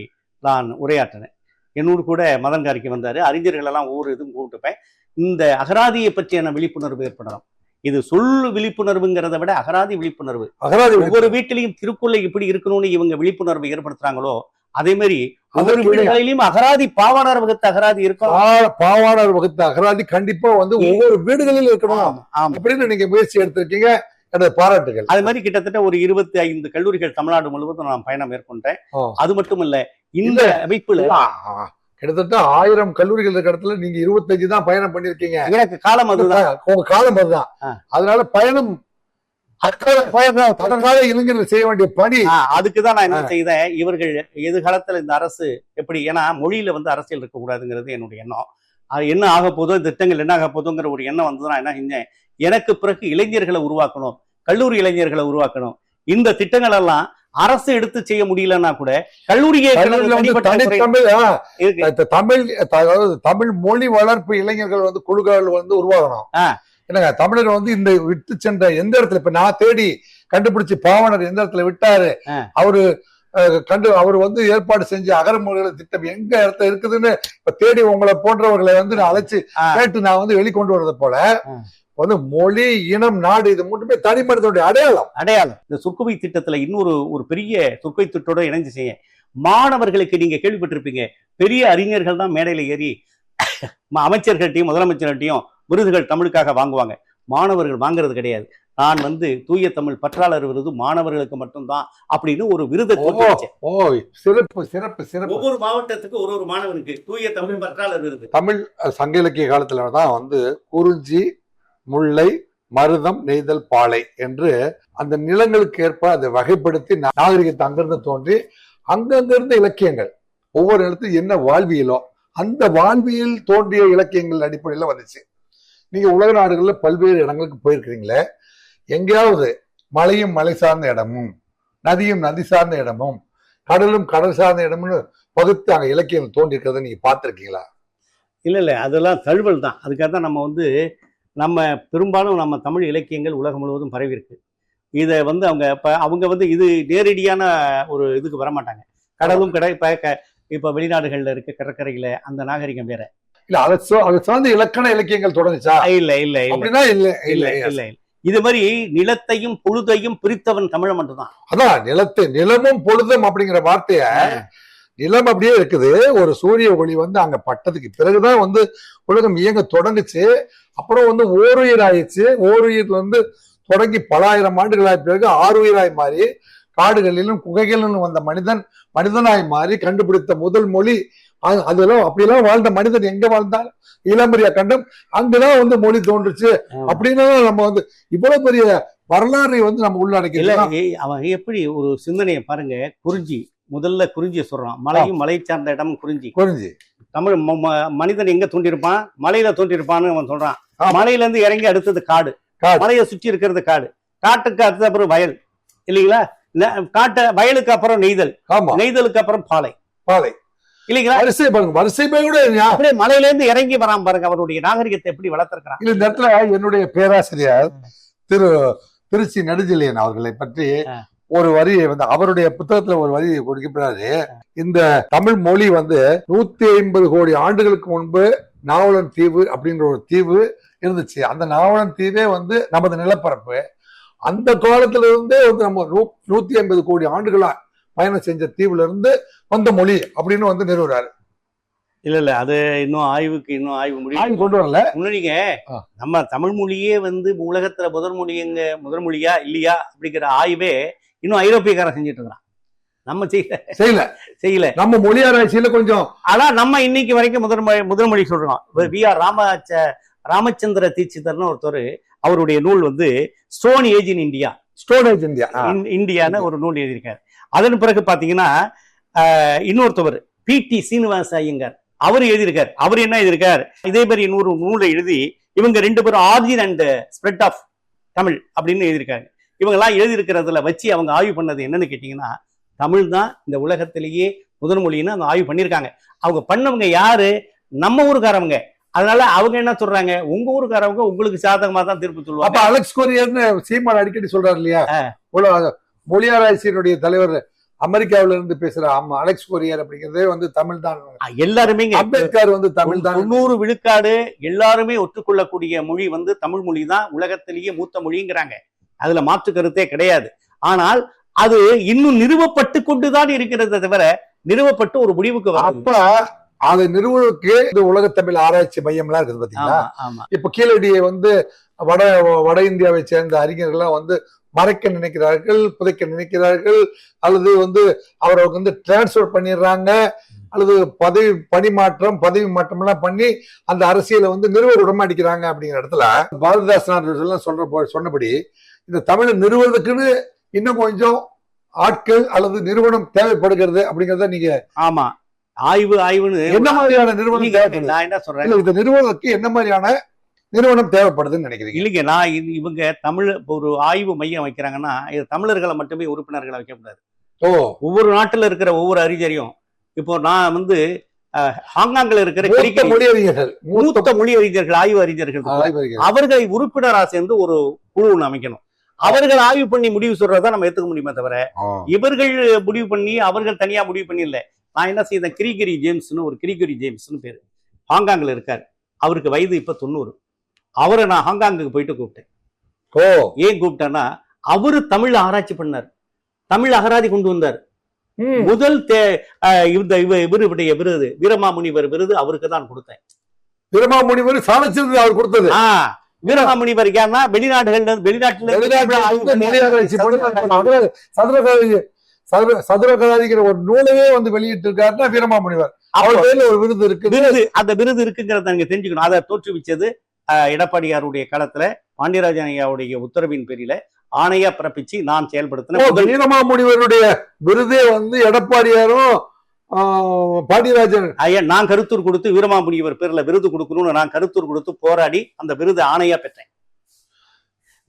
நான் உரையாற்றினேன். என்னோடு கூட மதன் காரிக்கு வந்தாரு. அறிஞர்கள் எல்லாம் ஒவ்வொரு இதுவும் கூப்பிட்டுப்பேன். இந்த அகராதியை பற்றியான விழிப்புணர்வு ஏற்படணும். இது சொல் விழிப்புணர்வுங்கிறத விட அகராதி விழிப்புணர்வு. அகராதி ஒவ்வொரு வீட்டிலையும் திருக்குறளை எப்படி இருக்கணும்னு இவங்க விழிப்புணர்வு ஏற்படுத்துறாங்களோ அதே மாதிரி ஒவ்வொரு வீடுகளிலும் அகராதி பாவாணர் வகுத்த அகராதி இருக்கும் பா- பாவாணர் வகுத்த அகராதி கண்டிப்பா வந்து ஒவ்வொரு வீடுகளிலும் இருக்கணும். அப்படின்னு நீங்க முயற்சி எடுத்திருக்கீங்க எனது பாராட்டுகள் அது மாதிரி கிட்டத்தட்ட ஒரு இருபத்தி ஐந்து கல்லூரிகள் தமிழ்நாடு முழுவதும் நான் பயணம் மேற்கொண்டேன். அது மட்டும் இல்ல இந்த அமைப்புல. கிட்டத்தட்ட ஆயிரம் கல்லூரிகள் இருக்கிற இடத்துல நீங்க இருபத்தஞ்சு தான் பயணம் பண்ணிருக்கீங்க எனக்கு காலம் அதுதான் உங்க காலம் அதுதான். அதனால பயணம் இளைஞர்கள் செய்ய வேண்டிய பணி. அதுக்குதான் நான் என்ன செய்தேன் இவர்கள் எதிர்காலத்துல இந்த அரசு எப்படி ஏன்னா மொழியில வந்து அரசியல் இருக்கக்கூடாதுங்கிறது என்னுடைய எண்ணம். அது என்ன ஆக போதோ திட்டங்கள் என்ன ஆக போதோங்கிற ஒரு எண்ணம் வந்து நான் என்ன செஞ்சேன். எனக்கு பிறகு இளைஞர்களை உருவாக்கணும் கல்லூரி இளைஞர்களை உருவாக்கணும். இந்த திட்டங்கள் எல்லாம் அரசு எடுத்து செய்ய முடியலன்னா கூட கல்லூரியே தமிழ் தமிழ் மொழி வளர்ப்பு இளைஞர்கள் வந்து குழுக்கள் வந்து உருவாகணும். என்னங்க தமிழர் வந்து இந்த விட்டு சென்ற எந்த இடத்துல இப்ப நான் தேடி கண்டுபிடிச்சு பாவனர் எந்த இடத்துல விட்டாரு. அவரு கண்டு அவர் வந்து ஏற்பாடு செஞ்ச அகரமொழிகள திட்டம் எங்க இடத்துல இருக்குதுன்னு இப்ப தேடி உங்களை போன்றவர்களை வந்து நான் அழைச்சு. கேட்டு நான் வந்து வெளிக்கொண்டு வர்றது போல. வந்து மொழி இனம் நாடு இது மட்டுமே தனி மனிதனுடைய அடையாளம் அடையாளம் இந்த சொற்குவை திட்டத்துல இன்னொரு ஒரு பெரிய சொற்குவை திட்டத்தோட இணைஞ்சு செய்ய மாணவர்களுக்கு நீங்க கேள்விப்பட்டிருப்பீங்க பெரிய அறிஞர்கள் தான் மேடையில ஏறி அமைச்சர்கள்ட்டையும் முதலமைச்சர்கள்ட்டையும் விருதுகள் தமிழுக்காக வாங்குவாங்க. மாணவர்கள் வாங்குறது கிடையாது. நான் வந்து தூய தமிழ் பற்றாளர் விருது மாணவர்களுக்கு மட்டும்தான் அப்படின்னு ஒரு விருதை ஓ. சிறப்பு சிறப்பு சிறப்பு. ஒவ்வொரு மாவட்டத்துக்கு ஒரு ஒரு மாணவனுக்கு தூய தமிழ் பற்றாளர் விருது. தமிழ் சங்க இலக்கிய காலத்துல தான் வந்து குறிஞ்சி முல்லை மருதம் நெய்தல் பாலை என்று அந்த நிலங்களுக்கு ஏற்ப அதை வகைப்படுத்தி நாகரிகத்தை அங்கிருந்து தோன்றி அங்கங்கிருந்த இலக்கியங்கள் ஒவ்வொரு இடத்துல என்ன வாழ்வியலோ அந்த வாழ்வியல் தோன்றிய இலக்கியங்கள் அடிப்படையில வந்துச்சு. நீங்கள் உலக நாடுகளில் பல்வேறு இடங்களுக்கு போயிருக்கிறீங்களே எங்கேயாவது மலையும் மலை சார்ந்த இடமும் நதியும் நதி சார்ந்த இடமும் கடலும் கடல் சார்ந்த இடம்னு பகுத்து அங்கே இலக்கியம் தோன்றிருக்கிறத நீங்கள் பார்த்துருக்கீங்களா? இல்லை இல்லை. அதெல்லாம் தழுவல் தான். அதுக்காக தான் நம்ம வந்து நம்ம பெரும்பாலும் நம்ம தமிழ் இலக்கியங்கள் உலகம் முழுவதும் பரவி இருக்கு இதை வந்து அவங்க இப்போ அவங்க வந்து இது நேரடியான ஒரு இதுக்கு வரமாட்டாங்க. கடலும் கடை இப்போ க- வெளிநாடுகளில் இருக்க கடற்கரையில் அந்த நாகரிகம் வேற. இல்ல அதை அதை சார்ந்த இலக்கண இலக்கியங்கள் தொடங்குச்சா? இல்ல இல்ல இல்ல. அப்படின்னா இல்ல இல்ல இல்ல இது மாதிரி நிலத்தையும் பொழுதையும் பிரித்தவன் தமிழன் மட்டும்தான். அதான் நிலத்து நிலமும் பொழுதும் அப்படிங்கிற வார்த்தைய நிலம் அப்படியே இருக்குது. ஒரு சூரிய ஒளி வந்து அங்க பட்டதுக்கு பிறகுதான் வந்து உலகம் இயங்க தொடங்குச்சு. அப்புறம் வந்து ஓருயிர் ஆயிடுச்சு. ஓருயிர்ல இருந்து தொடங்கி பல ஆயிரம் ஆண்டுகளாய் பிறகு ஆறுயிராய் மாறி காடுகளிலும் குகைகளிலும் வந்த மனிதன் மனிதனாய் மாறி கண்டுபிடித்த முதல் மொழி அதெல்லாம் அப்படியெல்லாம் வாழ்ந்த மனிதன் எங்க வாழ்ந்தால் இளம்பரியா கண்டம் அங்கதான் வந்து மொழி தோன்றுச்சு. அப்படின்னு நம்ம வந்து இவ்வளவு பெரிய வரலாறை வந்து நம்ம இல்ல உள்ளடக்கி ஏய், அவன் எப்படி ஒரு சிந்தனையை பாருங்க குறிஞ்சி முதல்ல குறிஞ்சியை சொல்றான். மலையும் மலை சார்ந்த இடம் குறிஞ்சி. புரிஞ்சு தமிழ் மனிதன் எங்க தோன்றியிருப்பான்? மலையில தோன்றியிருப்பான்னு அவன் சொல்றான். மலையில இருந்து இறங்கி அடுத்தது காடு. மலையை சுற்றி இருக்கிறது காடு. காட்டுக்கு அடுத்த அப்புறம் வயல். இல்லைங்களா? காட்ட வயலுக்கு அப்புறம் நெய்தல். நெய்தலுக்கு அப்புறம் பாலை. பாலை. இல்லைங்களா? வரிசை பாருங்க வரிசை போய் கூட அப்படியே மலையில இருந்து இறங்கி வரான் பாருங்க அவருடைய நாகரிகத்தை எப்படி வளர்த்திருக்கிறான் இல்ல, இந்த இடத்துல என்னுடைய பேராசிரியர் திரு திருச்சி நெடுஞ்செழியன் அவர்களை பற்றி. ஒரு வரியை வந்து அவருடைய புத்தகத்துல ஒரு வரியை கொடுக்கிறாரு இந்த தமிழ் மொழி வந்து நூத்தி ஐம்பது கோடி ஆண்டுகளுக்கு முன்பு நாவலன் தீவு அப்படின்ற ஒரு தீவு இருந்துச்சு. அந்த நாவலன் தீவே வந்து நமது நிலப்பரப்பு. அந்த காலத்துல இருந்தே வந்து நம்ம நூத்தி ஐம்பது கோடி ஆண்டுகளா பயணம் செஞ்ச தீவுல இருந்து வந்த மொழி அப்படின்னு வந்து நிறுவுறாரு. இல்ல இல்ல அது இன்னும் ஆய்வுக்கு இன்னும் ஆய்வு முடியும் கொண்டு வரல. முன்னாடிங்க ஆ. நம்ம தமிழ் மொழியே வந்து உலகத்துல முதல் மொழி எங்க முதல் மொழியா இல்லையா அப்படிங்கிற ஆய்வே இன்னும் ஐரோப்பியக்காரன் செஞ்சுட்டு இருக்கிறான். நம்ம செய்யல. செய்யல. செய்யல. நம்ம மொழி ஆராய்ச்சியில கொஞ்சம் ஆனா நம்ம இன்னைக்கு வரைக்கும் முதல் மொழி முதல் மொழி சொல்றோம். வி ஆர் ராமச்ச ராமச்சந்திர தீட்சிதர்னு ஒருத்தர் அவருடைய நூல் வந்து stone age in India stone age India ah. In- இந்தியான்னு ஒரு நூல் எழுதியிருக்காரு. அதன் பிறகு பாத்தீங்கன்னா ஆஹ், இன்னொருத்தவர் பி டி சீனிவாச ஐயங்கார் அவர் எழுதியிருக்கார். அவர் என்ன எழுதியிருக்கார்? இதே மாதிரி இன்னொரு நூலை எழுதி இவங்க ரெண்டு பேரும் origin and spread of Tamil அப்படின்னு எழுதியிருக்காங்க. இவங்க எல்லாம் எழுதியிருக்கிறதுல வச்சு அவங்க ஆய்வு பண்ணது என்னன்னு கேட்டீங்கன்னா தமிழ் தான் இந்த உலகத்திலேயே முதல் மொழின்னு அவங்க ஆய்வு பண்ணியிருக்காங்க. அவங்க பண்ணவங்க யாரு? நம்ம ஊருக்காரவங்க. அதனால அவங்க என்ன சொல்றாங்க? உங்க ஊருக்காரவங்க உங்களுக்கு சாதகமா தான் தீர்ப்பு அப்ப சொல்லுவாங்க அலெக்ஸ் கொரியர்னு சீமான் அடிக்கடி சொல்றாரு இல்லையா? உலக மொழி ஆராய்ச்சியினுடைய தலைவர் அமெரிக்காவில இருந்து பேசுற ஆமா அலெக்ஸ் கொரியர் அப்படிங்கறதே வந்து தமிழ் தான் எல்லாருமே அம்பேத்கர் வந்து தமிழ் தான் தொண்ணூறு விழுக்காடு எல்லாருமே ஒத்துக்கொள்ளக்கூடிய மொழி வந்து தமிழ் மொழி தான் உலகத்திலேயே மூத்த மொழிங்கிறாங்க. அதுல மாற்று கருத்தே கிடையாது. ஆனால் அது இன்னும் நிறுவப்பட்டு கொண்டுதான் இருக்கிறது தவிர நிறுவப்பட்டு ஒரு முடிவுக்கு அப்ப அதை நிறுவனத்துக்கு இந்த உலக தமிழ் ஆராய்ச்சி மையம்லாம் இருக்குது பாத்தீங்களா? ஆமா ஆமா. இப்ப கீழடியை வந்து வட வட இந்தியாவை சேர்ந்த அறிஞர்கள்லாம் வந்து மறைக்க நினைக்கிறார்கள் புதைக்க நினைக்கிறார்கள் அல்லது வந்து அவரை வந்து டிரான்ஸ்ஃபர் பண்ணிடுறாங்க அல்லது பதவி பணி மாற்றம் பதவி மாற்றம் எல்லாம் பண்ணி அந்த அரசியலை வந்து நிறுவ விடமாட்டிக்கிறாங்க அப்படிங்கிற இடத்துல பாரதிதாசன் எல்லாம் சொல்ற சொன்னபடி இந்த தமிழை நிறுவனத்துக்குன்னு இன்னும் கொஞ்சம் ஆட்கள் அல்லது நிறுவனம் தேவைப்படுகிறது அப்படிங்கறத நீங்க ஆமா. ஆய்வு ஆய்வுன்னு என்ன மாதிரியான நிறுவனம் நான் என்ன சொல்றேன்? இந்த நிறுவனத்துக்கு என்ன மாதிரியான நிறுவனம் தேவைப்படுதுன்னு நினைக்கிறீங்க? இல்லைங்க நான் இது- இவங்க தமிழ் ஒரு ஆய்வு மையம் வைக்கிறாங்கன்னா இது தமிழர்களை மட்டுமே உறுப்பினர்களை வைக்கக்கூடாது. ஓ. ஒவ்வொரு நாட்டுல இருக்கிற ஒவ்வொரு அறிஞரையும் இப்போ நான் வந்து அஹ், ஹாங்காங்ல இருக்கிற கிரிக்கெட் மொழி அறிஞர்கள் மூத்த மொழி அறிஞர்கள் ஆய்வு அறிஞர்கள். அவர்களை உறுப்பினரா சேர்ந்து ஒரு குழு ஒண்ணு அமைக்கணும். அவர்கள் ஆய்வு பண்ணி முடிவு சொல்றதா நம்ம ஏத்துக்க முடியுமே தவிர இவர்கள் முடிவு பண்ணி அவர்கள் தனியா முடிவு பண்ணி இல்ல நான் என்ன செய்தேன்? கிரிகிரி ஜேம்ஸ்னு ஒரு கிரிகிரி ஜேம்ஸ்னு பேரு. ஹாங்காங்ல இருக்காரு. அவருக்கு வயது இப்ப தொண்ணூறு. அவரை நான் ஹாங்காங்குக்கு போயிட்டு கூப்பிட்டேன். ஓ. ஏன் கூப்பிட்டேன்னா அவரு தமிழ் ஆராய்ச்சி பண்ணார். தமிழ் அகராதி கொண்டு வந்தார். முதல் தே- இந்த இவ- இவருடைய விருது வீரமாமுனிவர் விருது அவருக்கு தான் கொடுத்தேன். வீரமாமுனிவர் சாணச்சிறந்து அவர் கொடுத்தது. வீரமாமுனிவர் ஏன்னா வெளிநாடுகள்ல வெளிநாட்டுல வெளிநாட்டுல வந்து மொழி ஆராய்ச்சி பண்ணி அவர் சதுரகராதி சதுர சதுரகராதிங்கிற ஒரு நூலையே வந்து வெளியிட்டு இருக்காருன்னா வீரமாமுனிவர் அவர் பேர்ல ஒரு விருது இருக்கு விருது அந்த விருது இருக்குங்கிறத நீங்க தெரிஞ்சுக்கணும். அதை தோற்றுவிச்சது எடப்பாடியாருடைய காலத்துல பாண்டியராஜன் ஐயாவுடைய உத்தரவின் பேரில ஆணையா பிறப்பிச்சு நான் செயல்படுத்தின ஓ, முதல் வீரமாமுனிவருடைய விருதே வந்து எடப்பாடியாரும் பாண்டியராஜன். ஐயா நான் கருத்தூர் கொடுத்து வீரமாமுனிவர் பேர்ல விருது கொடுக்கணும்னு நான் கருத்தூர் கொடுத்து போராடி அந்த விருது ஆணையா பெற்றேன்.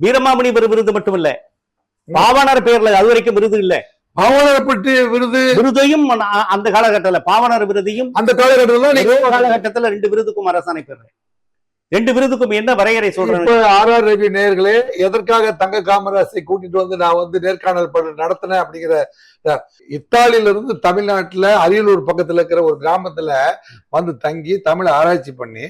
வீரமாமுனிவர் விருது மட்டும் இல்ல பாவனர் பேர்ல அது வரைக்கும் விருது இல்ல. பாவலரப்பட்டி விருது. விருதையும் அந்த காலகட்டத்துல பாவனர் விருதையும் அந்த காலகட்டத்தில் காலகட்டத்துல ரெண்டு விருதுக்கும் அரசாணை பெறேன் ரெண்டு விருதுக்கும் என்ன வரையறை சொல்றேன் ஆர் ஆர் ரவி நேர்களே எதற்காக தங்க காமராசை கூட்டிட்டு வந்து நான் வந்து நேர்காணல் பண்ண நடத்தினேன் அப்படிங்கிற இத்தாலியில இருந்து தமிழ்நாட்டுல அரியலூர் பக்கத்துல இருக்கிற ஒரு கிராமத்துல வந்து தங்கி தமிழ் ஆராய்ச்சி பண்ணி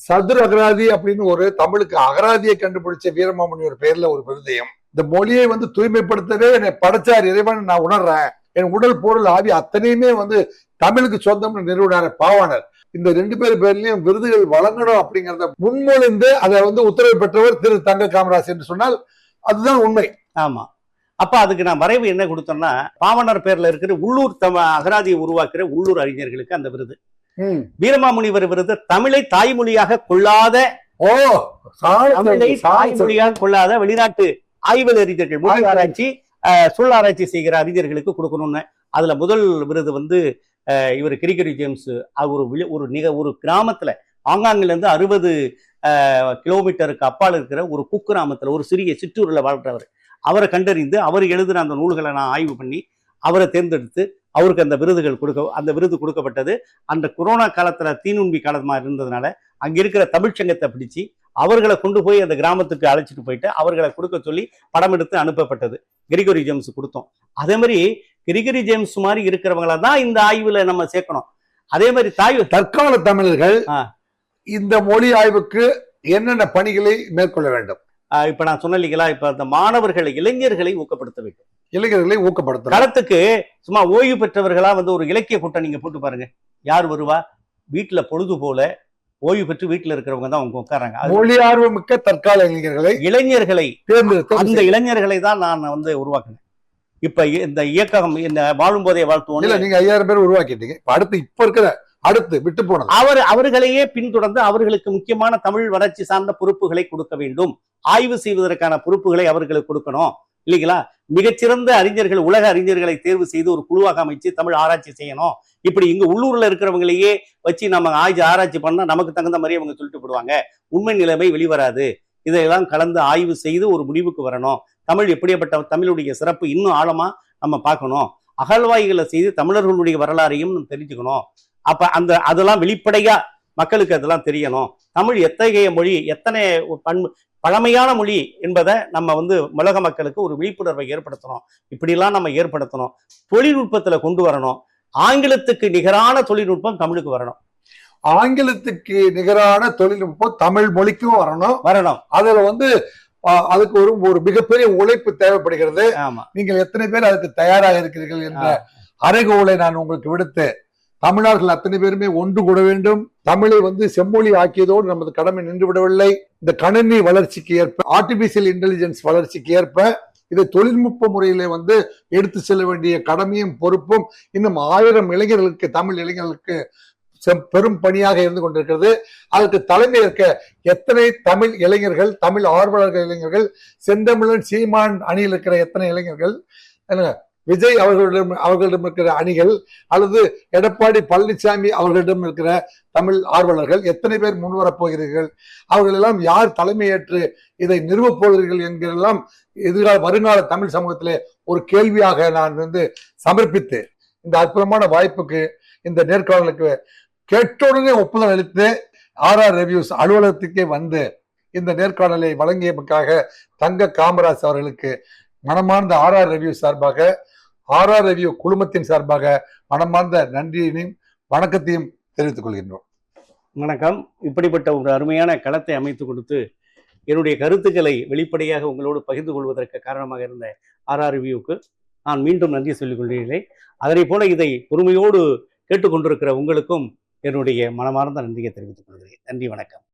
சதுர அகராதி அப்படின்னு ஒரு தமிழுக்கு அகராதியை கண்டுபிடிச்ச வீரமாமணி ஒரு பேர்ல ஒரு விருதயம் இந்த மொழியை வந்து தூய்மைப்படுத்தவே என்னை படைச்சார் இறைவன் நான் உணர்றேன். என் உடல் பொருள் ஆவி அத்தனையுமே வந்து தமிழுக்கு சொந்தம்னு நிறுவனார் பாவாணர். இந்த ரெண்டு பேர் பேர்லயும் விருதுகள் வழங்கணும் அப்படிங்கறத முன்மொழிந்து அதை வந்து உத்தரவு பெற்றவர் திரு தங்க காமராஜ் என்று சொன்னால் அதுதான் உண்மை. ஆமா. அப்ப அதுக்கு நான் வரைவு என்ன கொடுத்தேன்னா பாவனர் பேர்ல இருக்கிற உள்ளூர் தம அகராதியை உருவாக்குற உள்ளூர் அறிஞர்களுக்கு அந்த விருது. வீரமாமுனிவர் விருது தமிழை தாய்மொழியாக கொள்ளாத ஓ தமிழை தாய்மொழியாக கொள்ளாத வெளிநாட்டு ஆய்வல் அறிஞர்கள் மொழி ஆராய்ச்சி அஹ், ஆராய்ச்சி செய்கிற அறிஞர்களுக்கு கொடுக்கணும்னு. அதில் முதல் விருது வந்து இவர் கிரிக்கெட் ஜேம்ஸ். அவர் ஒரு ஒரு நிக ஒரு கிராமத்தில் ஆங்காங்கிலேருந்து அறுபது கிலோமீட்டருக்கு அப்பால் இருக்கிற ஒரு குக்கிராமத்தில் ஒரு சிறிய சிற்றூரில் வாழ்கிறவர் அவரை கண்டறிந்து அவர் எழுதின அந்த நூல்களை நான் ஆய்வு பண்ணி அவரை தேர்ந்தெடுத்து அவருக்கு அந்த விருதுகள் கொடுக்க அந்த விருது கொடுக்கப்பட்டது. அந்த கொரோனா காலத்தில் தீநுண்பி காலமாக இருந்ததுனால அங்கே இருக்கிற தமிழ்ச்சங்கத்தை பிடிச்சி அவர்களை கொண்டு போய் அந்த கிராமத்துக்கு அழைச்சிட்டு போயிட்டு அவர்களை கொடுக்க சொல்லி படம் எடுத்து அனுப்பப்பட்டது. கிரிகோரி ஜேம்ஸ் கொடுத்தோம். அதே மாதிரி கிரிகரி ஜேம்ஸ் மாதிரி இருக்கிறவங்கள தான் இந்த ஆய்வுல நம்ம சேர்க்கணும். அதே மாதிரி தாய் தற்கால தமிழர்கள். இந்த மொழி ஆய்வுக்கு என்னென்ன பணிகளை மேற்கொள்ள வேண்டும்? இப்ப நான் சொன்ன இல்லைங்களா? இப்ப அந்த மாணவர்களை இளைஞர்களை ஊக்கப்படுத்த வேண்டும். இளைஞர்களை ஊக்கப்படுத்தணும் களத்துக்கு சும்மா ஓய்வு பெற்றவர்களா வந்து ஒரு இலக்கிய கூட்டம் நீங்க போட்டு பாருங்க. யார் வருவா? வீட்டுல பொழுது போல ஓய்வு பெற்று வீட்டுல இருக்கிறவங்க தான் அவங்க உட்காராங்க அது மொழி ஆர்வமிக்க தற்கால இளைஞர்களை இளைஞர்களை தேர்ந்தெடுத்து அந்த இளைஞர்களை தான் நான் வந்து உருவாக்கினேன். இப்ப இந்த இயக்கம் இந்த வாழும் போதே இல்ல வாழ்த்துவோம் நீங்க ஐயாயிரம் பேர் உருவாக்கிட்டீங்க. இப்ப அடுத்து இப்ப இருக்கிற அடுத்து விட்டு போனது. அவர் அவர்களையே பின்தொடர்ந்து அவர்களுக்கு முக்கியமான தமிழ் வளர்ச்சி சார்ந்த பொறுப்புகளை கொடுக்க வேண்டும். ஆய்வு செய்வதற்கான பொறுப்புகளை அவர்களுக்கு கொடுக்கணும். இல்லைங்களா? மிகச்சிறந்த அறிஞர்கள் உலக அறிஞர்களை தேர்வு செய்து ஒரு குழுவாக அமைச்சு தமிழ் ஆராய்ச்சி செய்யணும். இப்படி இங்க உள்ளூர்ல இருக்கிறவங்களையே வச்சு நம்ம ஆய்ச்சி ஆராய்ச்சி பண்ணா நமக்கு தகுந்த மாதிரி அவங்க சொல்லிட்டு போடுவாங்க. உண்மை நிலைமை வெளிவராது. இதையெல்லாம் கலந்து ஆய்வு செய்து ஒரு முடிவுக்கு வரணும். தமிழ் எப்படிப்பட்ட தமிழுடைய சிறப்பு இன்னும் ஆழமா நம்ம பார்க்கணும். அகழ்வாய்களை செய்து தமிழர்களுடைய வரலாறையும் தெரிஞ்சுக்கணும். அப்ப அந்த அதெல்லாம் வெளிப்படையா மக்களுக்கு அதெல்லாம் தெரியணும். தமிழ் எத்தகைய மொழி எத்தனை பண்பு பழமையான மொழி என்பதை நம்ம வந்து உலக மக்களுக்கு ஒரு விழிப்புணர்வை ஏற்படுத்தணும். இப்படிலாம் நம்ம ஏற்படுத்தணும். தொழில்நுட்பத்துல கொண்டு வரணும். ஆங்கிலத்துக்கு நிகரான தொழில்நுட்பம் தமிழுக்கு வரணும். ஆங்கிலத்துக்கு நிகரான தொழில்நுட்பம் தமிழ் மொழிக்கும் வரணும். வரணும். அதுல வந்து அதுக்கு ஒரு ஒரு மிகப்பெரிய உழைப்பு தேவைப்படுகிறது. ஆமா. நீங்கள் எத்தனை பேர் அதுக்கு தயாராக இருக்கிறீர்கள் என்ற. அறைகோலை நான் உங்களுக்கு விடுத்து தமிழர்கள் அத்தனை பேருமே ஒன்று கூட வேண்டும். தமிழை வந்து செம்மொழி ஆக்கியதோடு நமது கடமை நின்றுவிடவில்லை இந்த கணினி வளர்ச்சிக்கு ஏற்ப ஆர்டிபிஷியல் இன்டெலிஜென்ஸ் வளர்ச்சிக்கு ஏற்ப இதை தொழில்நுட்ப முறையிலே வந்து எடுத்து செல்ல வேண்டிய கடமையும் பொறுப்பும் இன்னும் ஆயிரம் இளைஞர்களுக்கு தமிழ் இளைஞர்களுக்கு செம்- பெரும் பணியாக இருந்து கொண்டிருக்கிறது. அதற்கு தலைமை ஏற்க எத்தனை தமிழ் இளைஞர்கள் தமிழ் ஆர்வலர்கள் இளைஞர்கள் செந்தமிழன் சீமான் அணியில் இருக்கிற எத்தனை இளைஞர்கள் விஜய் அவர்களிடம் அவர்களிடம் இருக்கிற அணிகள் அல்லது எடப்பாடி பழனிசாமி அவர்களிடம் இருக்கிற தமிழ் ஆர்வலர்கள் எத்தனை பேர் முன்வரப் போகிறீர்கள்? அவர்கள் எல்லாம் யார் தலைமையேற்று இதை நிறுவப் போகிறீர்கள் என்கிறெல்லாம் எதிர்கால வருங்கால தமிழ் சமூகத்திலே ஒரு கேள்வியாக நான் வந்து சமர்ப்பித்து இந்த அற்புதமான வாய்ப்புக்கு இந்த நேர்காணலுக்கு கேட்டவுடனே ஒப்புதல் அளித்து ஆர்ஆர் ரெவியூஸ் அலுவலகத்துக்கே வந்து இந்த நேர்காணலை வழங்கியதற்காக தங்க காமராஜ் அவர்களுக்கு மனமார்ந்த ஆர்ஆர் ரெவியூ சார்பாக ஆர்ஆர் ரெவியூ குழுமத்தின் சார்பாக மனமார்ந்த நன்றியினையும் வணக்கத்தையும் தெரிவித்துக் கொள்கின்றோம். வணக்கம். இப்படிப்பட்ட ஒரு அருமையான களத்தை அமைத்து கொடுத்து என்னுடைய கருத்துக்களை வெளிப்படையாக உங்களோடு பகிர்ந்து கொள்வதற்கு காரணமாக இருந்த ஆர்ஆர் ரிவ்யூக்கு நான் மீண்டும் நன்றி சொல்லிக் கொள்கிறேன். அதனை போல இதை பொறுமையோடு கேட்டுக்கொண்டிருக்கிற உங்களுக்கும் என்னுடைய மனமார்ந்த நன்றியை தெரிவித்துக் கொள்கிறேன். நன்றி வணக்கம்.